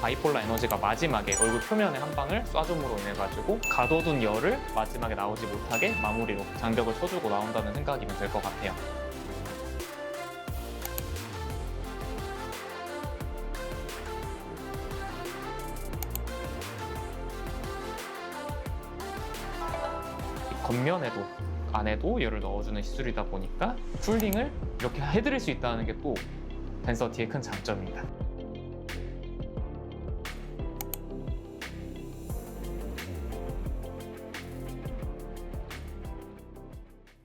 바이폴라 에너지가 마지막에 얼굴 표면에 한 방을 쏴줌으로 인해 가지고 가둬둔 열을 마지막에 나오지 못하게 마무리로 장벽을 쳐주고 나온다는 생각이면 될 것 같아요. 겉면에도 안에도 열을 넣어주는 시술이다 보니까 쿨링을 이렇게 해드릴 수 있다는 게 또 댄서티의 큰 장점입니다.